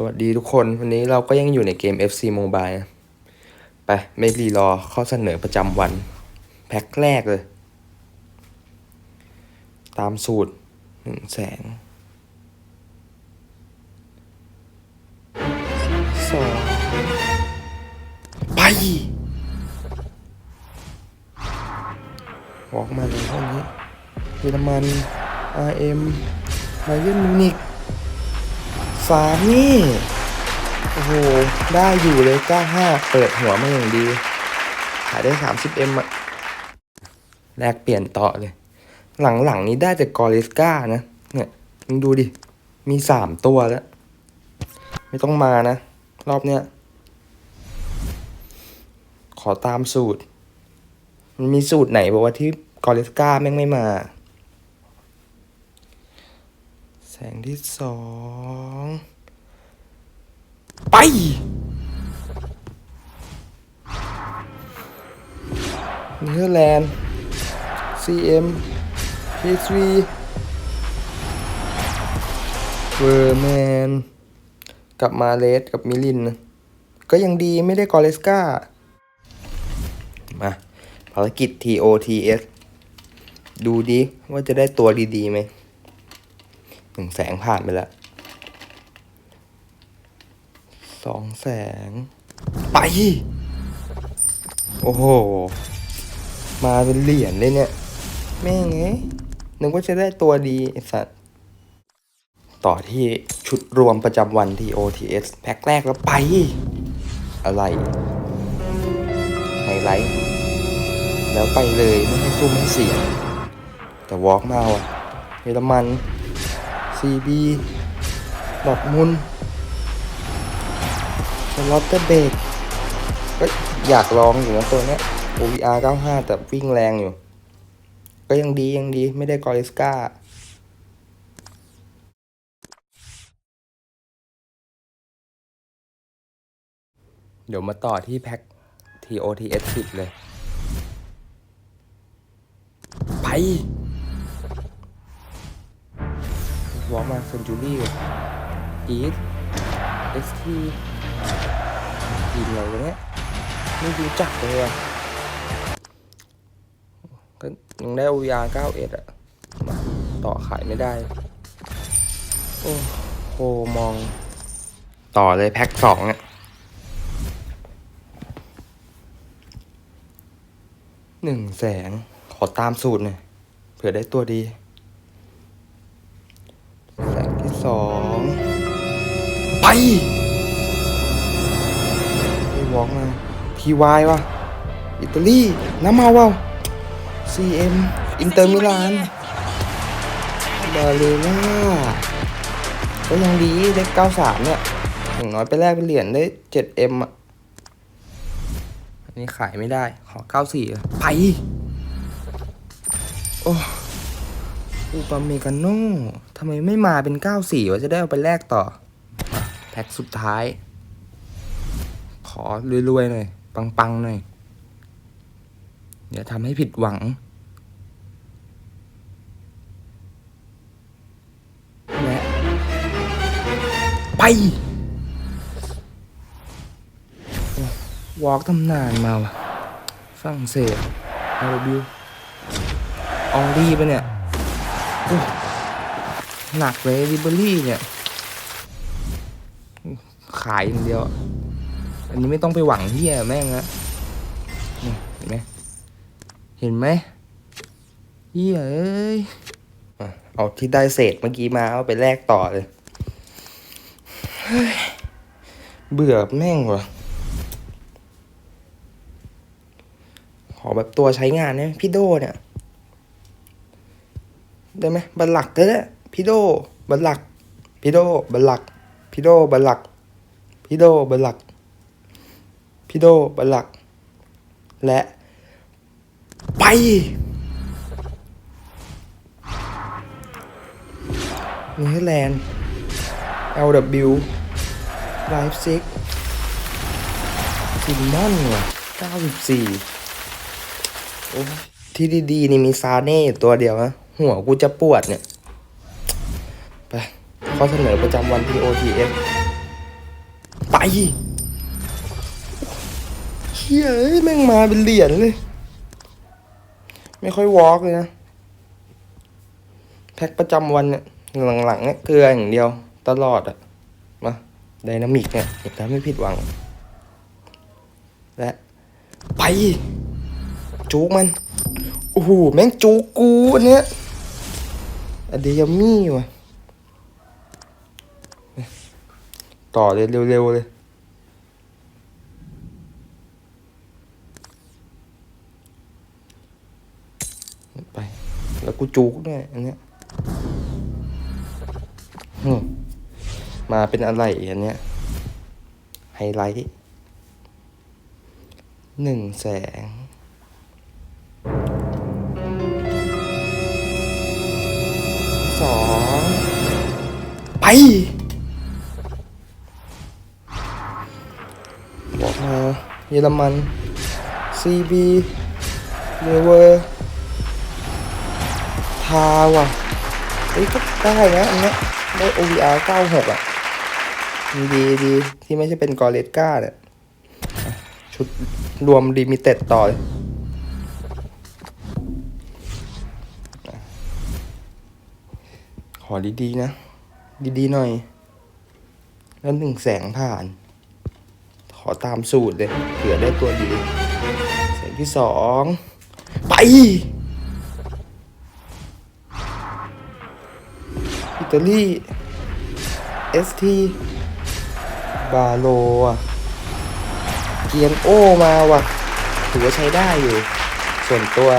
สวัสดีทุกคน วันนี้เราก็ยังอยู่ในเกม FC Mobile ไป ไม่รีรอข้อเสนอประจำวัน แพ็คแรกเลย ตามสูตรหนึ่งแสงสองไปวอกมาเลยเท่านี้เยอรมัน RM มาเยือนมิวนิก สามนี่โอ้โหได้อยู่เลย95เปิดหัวมาอย่างดีขายได้ 30M อะแลกเปลี่ยนต่อเลย หลังๆนี้ได้แต่กอริสกานะ เนี่ยมึงดูดิ มีสามตัวแล้ว ไม่ต้องมานะ รอบเนี้ย ขอตามสูตร มันมีสูตรไหนบอกว่าที่กอริสกาแม่งไม่มา แสงที่สองไป เนเธอร์แลนด์ CM PSV เวอร์แมน กับมาเลสกับมิลิน ก็ยังดีไม่ได้กอเลสกามาภารกิจ TOTS ดูดิว่าจะได้ตัวดีๆไหม หนึ่งแสงผ่านไปแล้วสองแสง ไป โอ้โห มาเป็นเหรียญเลยเนี่ย แม่งไงนึกว่าจะได้ตัวดีไอสัตว์ต่อที่ชุดรวมประจำวันที่ OTS แพ็คแรกแล้วไป อะไร ไฮไลท์ แล้วไปเลยไม่ให้ซุ่มให้เสียงแต่วอล์กมาว่ะเยอรมัน CB ดอทมุนสล็อตเตอร์เบรกก็อยากลองอยู่นะตัวเนี้ย OVR 95 แต่วิ่งแรงอยู่ ก็ยังดียังดีไม่ได้กอริสกาเดี๋ยวมาต่อที่แพ็ค TOTS 10 เลย ไป วอลมาเซนจูรี่อีท ST ทีมอะไรวะเนี่ยไม่รู้จักเลยว่ะก็ยังได้ OVR 91อะมาต่อขายไม่ได้ โอ้โหมอง ต่อเลยแพ็คสองอะหนึ่งแสนขอตามสูตรหน่อยเผื่อได้ตัวดี แสงที่ สองไปพี่วอล์กมาทีวายวะอิตาลี น้ำเมาเปล่า CM อินเตอร์มิลานบาเลน่าก็ยังดีได้93 เนี่ยอย่างน้อยไปแลกเป็นเหรียญได้ 7M อะ อันนี้ขายไม่ได้ ขอ 94อะไป โอ้ อูปาเมกาโน่ทำไมไม่มาเป็น 94วะจะได้เอาไปแลกต่อ แพ็คสุดท้าย ขอรวยๆหน่อย ปังๆหน่อย เดี๋ยวทำให้ผิดหวังและไป วอล์กตำนานมาวะฝรั่งเศสอาร์บิว อองรีปะเนี่ย หนักเลยริเบอรี่เนี่ย ขายอย่างเดียว อันนี้ไม่ต้องไปหวังเฮียแม่งนะเห็นไหมเห็นไหมเฮียเอ้ยเอาที่ได้เศษเมื่อกี้มาเอาไปแลกต่อเลยเฮ้ยเบื่อแม่งว่ะขอแบบตัวใช้งานเนี่ยพี่โดเนี่ย ได้ไหมบัลลักก็ได้พี่โดบัลลักพี่โดบัลลักพี่โดบัลลักพี่โดบัลลักพี่โดบัลลักและไป เนเธอร์แลนด์ LW ไลฟ์ซิกซินมอนว่ะ94 โอ้ที่ดีๆ นี่มีซาเน่ตัวเดียวนะ หัวกูจะปวดเนี่ย ไปข้อเสนอประจำวันที่ OTS ไปเฮียเอ้ยแม่งมาเป็นเหรียญเลย ไม่ค่อยวอล์กเลยนะ แพ็คประจำวันเนี่ย หลังๆเนี่ยเกลืออย่างเดียวตลอดอะมาไดนามิกเนี่ยอย่าทำให้ผิดหวัง และ ไปจูกมัน โอ้โห แม่งจูกกูอันเนี้ย อเดียมี่ว่ะ ต่อเลยเร็วๆเลย ไป แล้วกูจูกด้วยอันเนี้ยมาเป็นอะไรอันเนี้ย ไฮไลท์หนึ่งแสง เยอรมัน CB เนเวอร์ทาว่ะเฮ้ยก็ได้นะอันเนี้ยได้ OVR 96 อะ ดีดีดีที่ไม่ใช่เป็นกอเลสก้าเนี่ยชุดรวมลิมิเต็ดต่อยขอดี ๆ นะ ดีๆหน่อย แล้วหนึ่งแสงผ่าน ขอตามสูตรเลยเผื่อได้ตัวดีแสงที่สองไปอิตาลี ST บาโลอะเกียนโอมาว่ะถือว่าใช้ได้อยู่ ส่วนตัว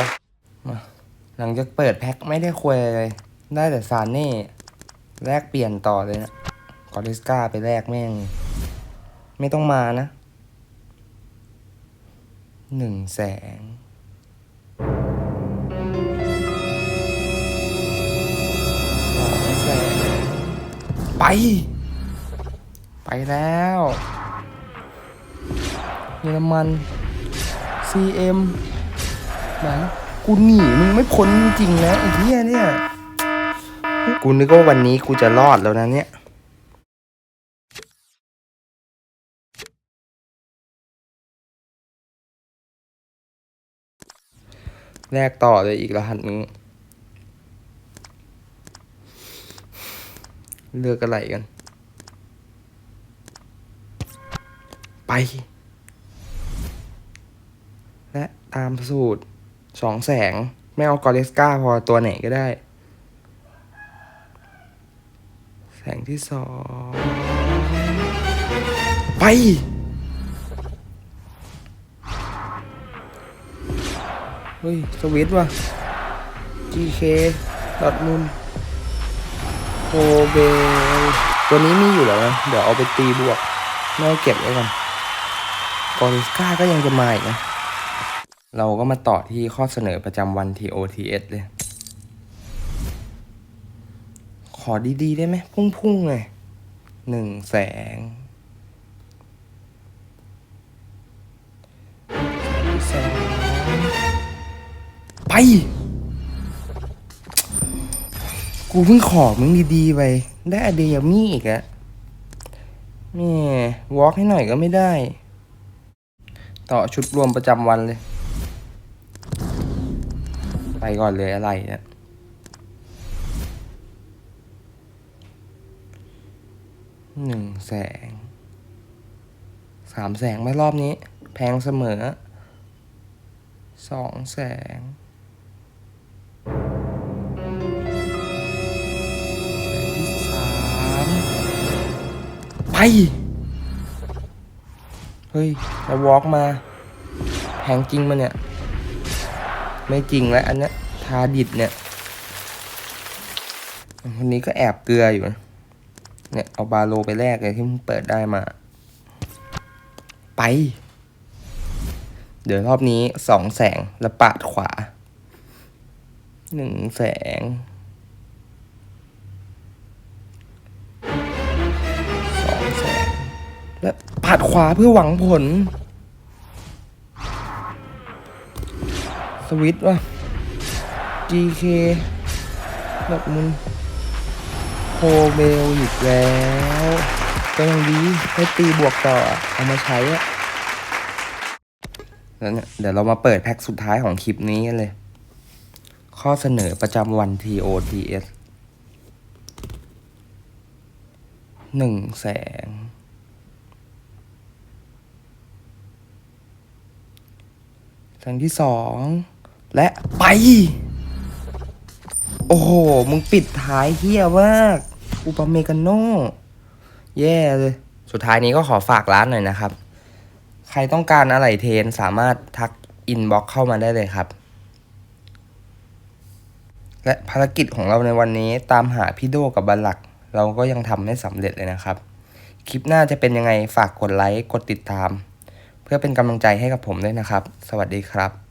หลังจากเปิดแพ็คไม่ได้ควยเลย ได้แต่ซานเน่ แลกเปลี่ยนต่อเลยนะกอริสกาไปแลกแม่ง ไม่ต้องมานะ หนึ่งแสงสองแสนไป ไปแล้วเยอรมัน CM ไหนกูหนีมึงไม่พ้นจริงๆนะไอ้เหี้ยเนี่ย กูนึกว่าวันนี้กูจะรอดแล้วนะเนี่ยแลกต่อเลยอีกรหัสหนึงเลือกอะไรกัน ไป และตามสูตรสองแสง ไม่เอากอริสกาพอตัวไหนก็ได้ แส งที่สองไป เฮ้ย สวิตช์ว่ะ GK ดอทมุนโคเบลตัวนี้มีอยู่แล้วนะเดี๋ยวเอาไปตีบวกไม่เอาเก็บไว้ก่อนกอริสก้าก็ยังจะมาอีกนะ เราก็มาต่อที่ข้อเสนอประจำวัน TOTS เลย อดีๆ ได้ไหมพุ่งๆเลยหนึ่งแสงสง ไป กูเพิ่งขอมึงดีๆไป ได้อเดียมี่อีกอะแม่วอล์กให้หน่อยก็ไม่ได้ ต่อชุดรวมประจำวันเลย ไปก่อนเลยอะไรเนี่ย หนึ่งแสงสามแสงไม่รอบนี้ แพงเสมอสองแสงสามไป เฮ้ยแล้วอล์กมาแพงจริงมาเนี่ย ไม่จริงแล้วอันเนี้ยทาดิดเนี่ยวันนี้ก็แอบเกลืออยู่นะ เนี่ย เอาบาโลไปแลกเลยที่มึงเปิดได้มา ไป เดี๋ยวรอบนี้สองแสงแล้วปาดขวาหนึ่งแสงสองแสนและปาดขวาเพื่อหวังผล สวิตว่ะ GK แบบมุน โคเบลอีกแล้วก็ยังดีได้ตีบวกต่อเอามาใช้อะแล้วเนี่ยเดี๋ยวเรามาเปิดแพ็คสุดท้ายของคลิปนี้กันเลย ข้อเสนอประจำวัน TOTS หนึ่งแสงแสงที่สองและไป โอ้โห มึงปิดท้ายเฮี้ยมากอุปเมกาโน่แย่เลย สุดท้ายนี้ก็ขอฝากร้านหน่อยนะครับ ใครต้องการอะไรเทนสามารถทักอินบ็อกเข้ามาได้เลยครับ และภารกิจของเราในวันนี้ตามหาพี่โดกับบัลลัก เราก็ยังทำไม่สำเร็จเลยนะครับ คลิปหน้าจะเป็นยังไงฝากกดไลค์ กดติดตาม เพื่อเป็นกำลังใจให้กับผมด้วยนะครับ สวัสดีครับ